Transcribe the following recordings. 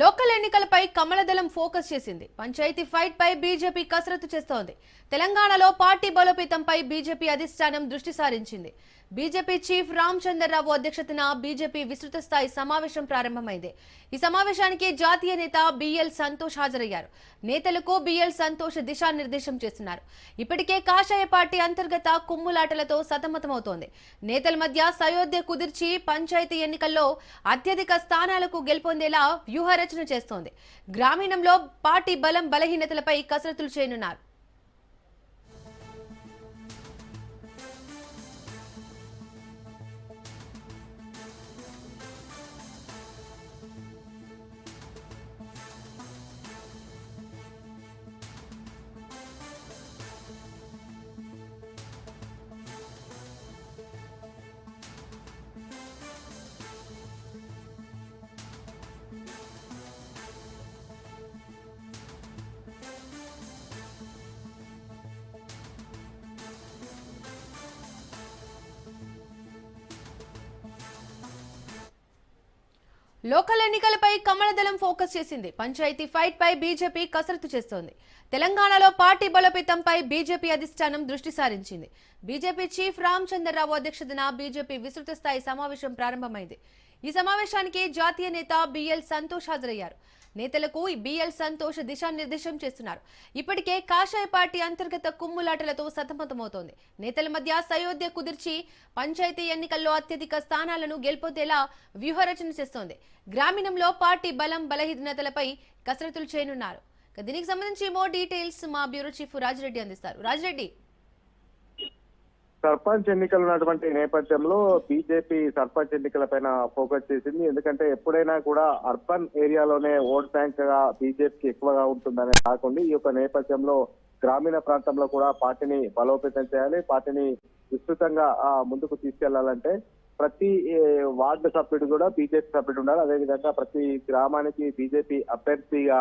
Local ఎన్నికలపై కమలదళం focus చేసింది. Panchayat fight పై BJP కసరత్తు చేస్తోంది. తెలంగాణలో పార్టీ బలోపేతంపై బీజేపీ అధిష్టానం దృష్టి సారించింది. బీజేపీ చీఫ్ రామచంద్రరావు అధ్యక్షతన బీజేపీ విస్తృత స్థాయి సమావేశం ప్రారంభమైంది. ఈ సమావేశానికి జాతీయ నేత బిఎల్ సంతోష్ హాజరయ్యారు. నేతలకు బిఎల్ సంతోష్ దిశానిర్దేశం చేస్తున్నారు. ఇప్పటికే కాషాయ పార్టీ అంతర్గత కుమ్ములాటలతో సతమతమవుతోంది. నేతల మధ్య సయోధ్య కుదిర్చి పంచాయతీ ఎన్నికల్లో అత్యధిక స్థానాలకు గెలుపొందేలా వ్యూహరచన చేస్తోంది. గ్రామీణంలో పార్టీ బలం బలహీనతలపై కసరత్తులు చేయనున్నారు. లోకల్ ఎన్నికలపై కమలదళం ఫోకస్ చేసింది. పంచాయతీ ఫైట్ పై బీజేపీ కసరత్తు చేస్తోంది. తెలంగాణలో పార్టీ బలోపేతంపై బీజేపీ అధిష్టానం దృష్టి సారించింది. బీజేపీ చీఫ్ రామచంద్రరావు అధ్యక్షతన బీజేపీ విస్తృత స్థాయి సమావేశం ప్రారంభమైంది. ఈ సమావేశానికి జాతీయ నేత బిఎల్ సంతోష్ హాజరయ్యారు. నేతలకు బిఎల్ సంతోష్ దిశానిర్దేశం చేస్తున్నారు. ఇప్పటికే కాషాయ పార్టీ అంతర్గత కుమ్ములాటలతో సతమతమవుతోంది. నేతల మధ్య సయోధ్య కుదిర్చి పంచాయతీ ఎన్నికల్లో అత్యధిక స్థానాలను గెలుపొందేలా వ్యూహరచన చేస్తోంది. గ్రామీణంలో పార్టీ బలం బలహీనతలపై కసరత్తులు చేయనున్నారు. దీనికి సంబంధించి మోర్ డీటెయిల్స్ మా బ్యూరో చీఫ్ రాజిరెడ్డి అందిస్తారు. రాజిరెడ్డి సర్పంచ్ ఎన్నికలు ఉన్నటువంటి నేపథ్యంలో బీజేపీ సర్పంచ్ ఎన్నికల పైన ఫోకస్ చేసింది. ఎందుకంటే ఎప్పుడైనా కూడా అర్బన్ ఏరియాలోనే ఓట్ బ్యాంక్గా బీజేపీకి ఎక్కువగా ఉంటుందనే కాకుండా ఈ యొక్క నేపథ్యంలో గ్రామీణ ప్రాంతంలో కూడా పార్టీని బలోపేతం చేయాలి. పార్టీని విస్తృతంగా ముందుకు తీసుకెళ్ళాలంటే ప్రతి వార్డు సభ్యుడు కూడా బీజేపీ సభ్యుడు ఉండాలి. అదేవిధంగా ప్రతి గ్రామానికి బీజేపీ అభ్యర్థిగా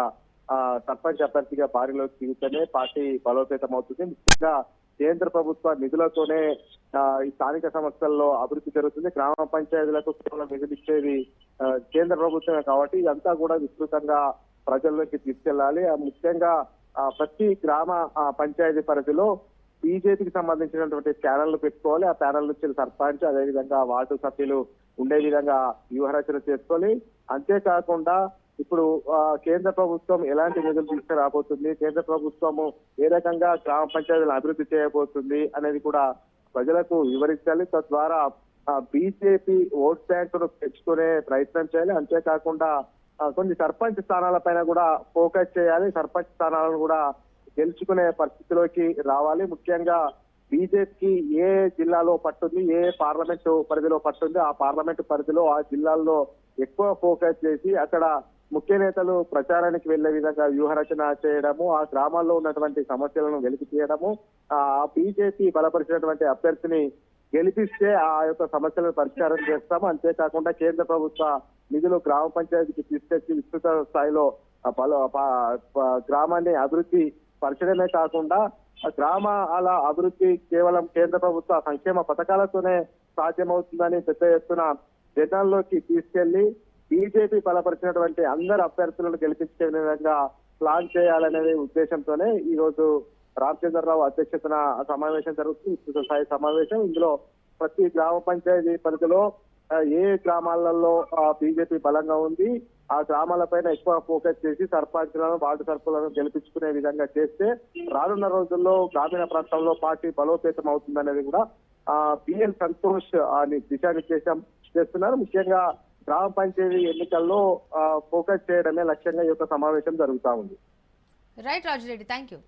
సర్పంచ్ అభ్యర్థిగా పారిలోకి దిగుతూనే పార్టీ బలోపేతం అవుతుంది ముఖ్యంగా కేంద్ర ప్రభుత్వ నిధులతోనే ఈ స్థానిక సంస్థల్లో అభివృద్ధి జరుగుతుంది. గ్రామ పంచాయతీలకు కేవలం నిధులు ఇచ్చేది కేంద్ర ప్రభుత్వమే కాబట్టి ఇదంతా కూడా విస్తృతంగా ప్రజల్లోకి తీసుకెళ్ళాలి ముఖ్యంగా ఆ, ప్రతి గ్రామ ఆ, పంచాయతీ పరిధిలో బీజేపీకి సంబంధించినటువంటి ప్యానెల్ పెట్టుకోవాలి. ఆ ప్యానెల్ నుంచి సర్పంచ్ అదేవిధంగా వార్డు సభ్యులు ఉండే విధంగా వ్యూహరచన చేసుకోవాలి. అంతేకాకుండా ఇప్పుడు కేంద్ర ప్రభుత్వం ఎలాంటి నిధులు తీసుకురాబోతుంది కేంద్ర ప్రభుత్వము ఏ రకంగా గ్రామ పంచాయతీలను అభివృద్ధి చేయబోతుంది అనేది కూడా ప్రజలకు వివరించాలి. తద్వారా బీజేపీ ఓట్ బ్యాంకును తెచ్చుకునే ప్రయత్నం చేయాలి. అంతేకాకుండా కొన్ని సర్పంచ్ స్థానాల పైన కూడా ఫోకస్ చేయాలి. సర్పంచ్ స్థానాలను కూడా గెలుచుకునే పరిస్థితిలోకి రావాలి. ముఖ్యంగా బీజేపీకి ఏ జిల్లాలో పట్టుంది ఏ పార్లమెంట్ పరిధిలో పట్టుంది ఆ పార్లమెంట్ పరిధిలో ఆ జిల్లాల్లో ఎక్కువ ఫోకస్ చేసి అక్కడ ముఖ్య నేతలు ప్రచారానికి వెళ్ళే విధంగా వ్యూహరచన చేయడము ఆ గ్రామాల్లో ఉన్నటువంటి సమస్యలను వెలికి తీయడము ఆ బీజేపీ బలపరిచినటువంటి అభ్యర్థిని గెలిపిస్తే ఆ యొక్క సమస్యలను పరిష్కారం చేస్తాము. అంతేకాకుండా కేంద్ర ప్రభుత్వ నిధులు గ్రామ పంచాయతీకి తీసుకొచ్చి విస్తృత స్థాయిలో పలు గ్రామాన్ని అభివృద్ధి పరచడమే కాకుండా గ్రామాల అభివృద్ధి కేవలం కేంద్ర ప్రభుత్వ సంక్షేమ పథకాలతోనే సాధ్యమవుతుందని పెద్ద ఎత్తున జనాల్లోకి తీసుకెళ్ళి బీజేపీ బలపరిచినటువంటి అందరు అభ్యర్థులను గెలిపించే విధంగా ప్లాన్ చేయాలనే ఉద్దేశంతోనే ఈ రోజు రామచంద్రరావు అధ్యక్షతన సమావేశం జరుగుతుంది. విస్తృత స్థాయి సమావేశం. ఇందులో ప్రతి గ్రామ పంచాయతీ పరిధిలో ఏ గ్రామాలలో బీజేపీ బలంగా ఉంది ఆ గ్రామాల పైన ఎక్కువ ఫోకస్ చేసి సర్పంచ్లను వార్డు సర్పులను గెలిపించుకునే విధంగా చేస్తే రానున్న రోజుల్లో గ్రామీణ ప్రాంతంలో పార్టీ బలోపేతం అవుతుందనేది కూడా ఆ బిఎల్ సంతోష్ అని దిశానిర్దేశం చేస్తున్నారు. ముఖ్యంగా గ్రామ పంచాయతీ ఎన్నికల్లో ఫోకస్ చేయడమే లక్ష్యంగా ఈ యొక్క సమావేశం జరుగుతా ఉంది. Right Raju Reddy thank you